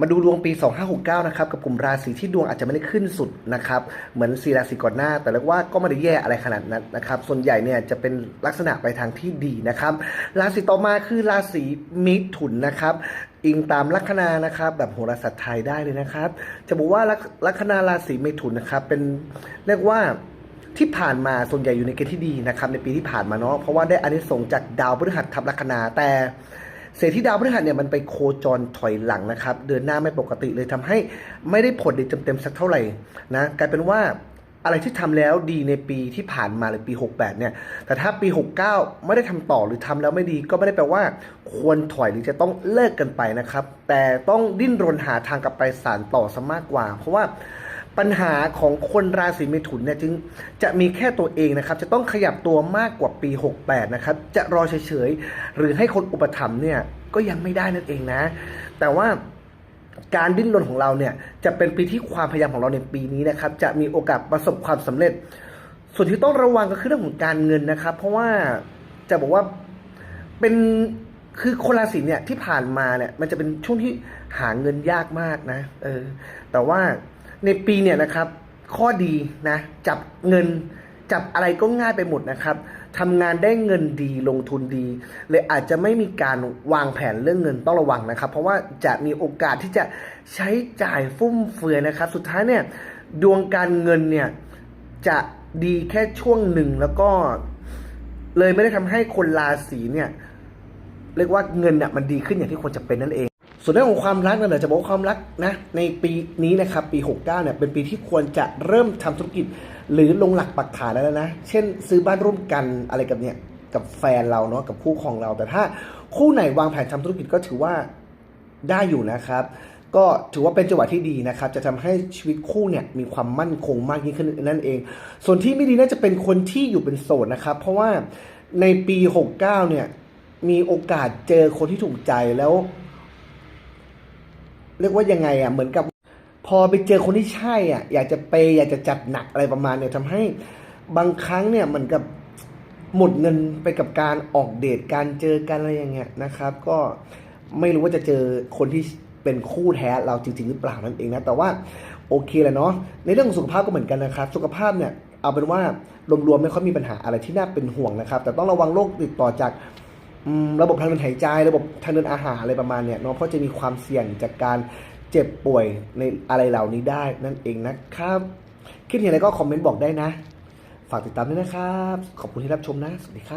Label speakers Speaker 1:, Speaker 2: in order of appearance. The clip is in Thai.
Speaker 1: มาดูดวงปี 2569 นะครับ กับกลุ่มราศีที่ดวงอาจจะไม่ได้ขึ้นสุดนะครับ เหมือนสีราศีก่อนหน้า แต่เรียกว่าก็ไม่ได้แย่อะไรขนาดนั้นนะครับ ส่วนใหญ่เนี่ยจะเป็นลักษณะไปทางที่ดีนะครับ ราศีต่อมาคือราศีมิถุนนะครับ อิงตามลัคนานะครับ แบบโหราศาสตร์ไทยได้เลยนะครับ จะบอกว่าลัคนาราศีมิถุนนะครับ เป็นเรียกว่าที่ผ่านมาส่วนใหญ่อยู่ในเกณฑ์ที่ดีนะครับในปีที่ผ่านมาเนาะเพราะว่าได้อานิสงส์จากดาวพฤหัสทับลัคนาแต่ เสียที่ดาวพฤหัสเนี่ยมันไปโคจรถอยหลังนะครับ เดินหน้าไม่ปกติเลยทำให้ไม่ได้ผลดีเต็มๆสักเท่าไหร่นะกลายเป็นว่าอะไรที่ทำแล้วดีในปีที่ผ่านมาหรือปี 68 เนี่ย แต่ถ้าปี 69 ไม่ได้ทำต่อหรือทำแล้วไม่ดีก็ไม่ได้แปลว่า ควรถอยหรือจะต้องเลิกกันไปนะครับ แต่ต้องดิ้นรนหาทางกลับไปสารต่อซะมากกว่า เพราะว่า ปัญหาของคนราศีเมถุนเนี่ยจึงจะมีแค่ตัวเองนะครับ จะต้องขยับตัวมากกว่าปี 68 นะครับ จะรอเฉยๆ หรือให้คนอุปถัมภ์เนี่ยก็ยังไม่ได้นั่นเองนะ แต่ว่าการดิ้นรนของเราเนี่ยจะเป็นปีที่ความพยายามของเราในปีนี้นะครับ จะมีโอกาสประสบความสำเร็จ ส่วนที่ต้องระวังก็คือเรื่องของการเงินนะครับ เพราะว่าจะบอกว่าเป็นคือคนราศีเนี่ยที่ผ่านมาเนี่ยมันจะเป็นช่วงที่หาเงินยากมากนะ เออ แต่ว่า ในปีเนี่ยนะครับข้อดีนะจับเงินจับอะไรก็ง่ายไปหมดนะครับทำงานได้เงินดีลงทุนดี เลยอาจจะไม่มีการวางแผนเรื่องเงินต้องระวังนะครับ เพราะว่าจะมีโอกาสที่จะใช้จ่ายฟุ่มเฟือยนะครับ สุดท้ายเนี่ยดวงการเงินเนี่ยจะดีแค่ช่วงหนึ่งแล้วก็ เลยไม่ได้ทำให้คนราศีเนี่ย เรียกว่าเงินเนี่ยมันดีขึ้นอย่างที่ควรจะเป็นนั่นเอง ส่วนเรื่องของความรักเนี่ยเดี๋ยวจะบอกความรักนะในปีนี้นะครับปี 69เนี่ยเป็นปีที่ควรจะเริ่มทำธุรกิจ หรือลงหลักปักฐานแล้วนะ เช่น ซื้อบ้านร่วมกันอะไรกับเนี่ยกับแฟนเราเนาะกับคู่ของเรา แต่ถ้าคู่ไหนวางแผนทำธุรกิจก็ถือว่าได้อยู่นะครับ ก็ถือว่าเป็นจังหวะที่ดีนะครับ จะทำให้ชีวิตคู่เนี่ยมีความมั่นคงมากยิ่งขึ้นนั่นเอง ส่วนที่ไม่ดีน่าจะเป็นคนที่อยู่เป็นโสดนะครับ เพราะว่าในปี 69เนี่ยมีโอกาสเจอคนที่ถูกใจแล้ว เรียกว่ายังไงอะเหมือนกับ พอไปเจอคนที่ใช่อะ อยากจะเปย์อยากจะจัดหนักอะไรประมาณเนี่ยทำให้บางครั้งเนี่ยเหมือนกับหมดเงินไปกับการออกเดทการเจอกันอะไรอย่างเงี้ยนะครับ ก็ไม่รู้ว่าจะเจอคนที่เป็นคู่แท้เราจริง ๆ หรือเปล่านั่นเองนะแต่ว่าโอเคแหละเนาะในเรื่องของสุขภาพก็เหมือนกันนะครับ สุขภาพเนี่ยเอาเป็นว่ารวมๆไม่ค่อยมีปัญหาอะไรที่น่าเป็นห่วงนะครับ แต่ต้องระวังโรคติดต่อจาก ระบบทางเดินหายใจ ระบบทางเดินอาหารอะไรประมาณเนี่ยเนาะเพราะจะมีความเสี่ยงจากการเจ็บป่วยในอะไรเหล่านี้ได้นั่นเองนะครับคิดเห็นอะไรก็คอมเมนต์บอกได้นะ ฝากติดตามด้วยนะครับ ขอบคุณที่รับชมนะ สวัสดีครับ